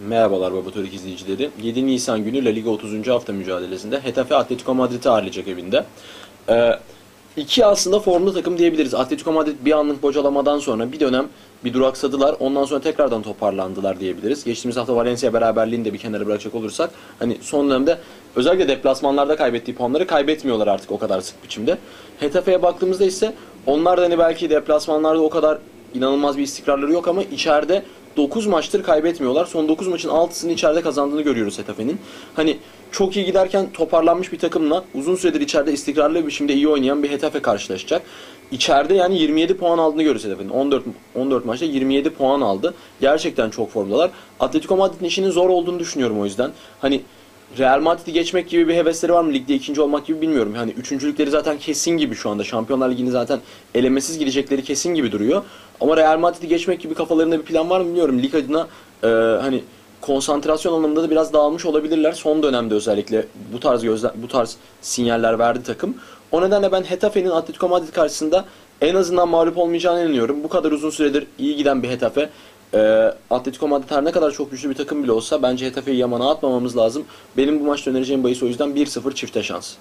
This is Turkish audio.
Merhabalar Baba Turik izleyicileri. 7 Nisan günü La Liga 30. hafta mücadelesinde Hetafe Atletico Madrid'i ağırlayacak evinde. Ee, iki aslında formlu takım diyebiliriz. Atletico Madrid bir anlık bocalamadan sonra bir dönem bir duraksadılar. Ondan sonra tekrardan toparlandılar diyebiliriz. Geçtiğimiz hafta Valencia beraberliğini de bir kenara bırakacak olursak hani son dönemde özellikle deplasmanlarda kaybettiği puanları kaybetmiyorlar artık o kadar sık biçimde. Hetafe'ye baktığımızda ise onlar da hani belki deplasmanlarda o kadar inanılmaz bir istikrarları yok ama içeride 9 maçtır kaybetmiyorlar. Son 9 maçın 6'sını içeride kazandığını görüyoruz Hetafe'nin. Hani çok iyi giderken toparlanmış bir takımla uzun süredir içeride istikrarlı bir biçimde iyi oynayan bir Hetafe karşılaşacak. İçeride yani 27 puan aldığını görüyoruz Hetafe'nin. 14 14 maçta 27 puan aldı. Gerçekten çok formdalar. Atletico Madrid'in işinin zor olduğunu düşünüyorum o yüzden. Hani Real Madrid'i geçmek gibi bir hevesleri var mı? Ligde ikinci olmak gibi bilmiyorum. Yani üçüncülükleri zaten kesin gibi şu anda. Şampiyonlar Ligi'ni zaten elemesiz gidecekleri kesin gibi duruyor. Ama Real Madrid'i geçmek gibi kafalarında bir plan var mı bilmiyorum. Lig adına e, hani konsantrasyon anlamında da biraz dağılmış olabilirler. Son dönemde özellikle bu tarz gözle, bu tarz sinyaller verdi takım. O nedenle ben Hetafe'nin Atletico Madrid karşısında en azından mağlup olmayacağına inanıyorum. Bu kadar uzun süredir iyi giden bir Hetafe. E, Atletico Madrid her ne kadar çok güçlü bir takım bile olsa bence Hetafe'yi yamana atmamamız lazım. Benim bu maçta önereceğim bahis o yüzden 1-0 çifte şans.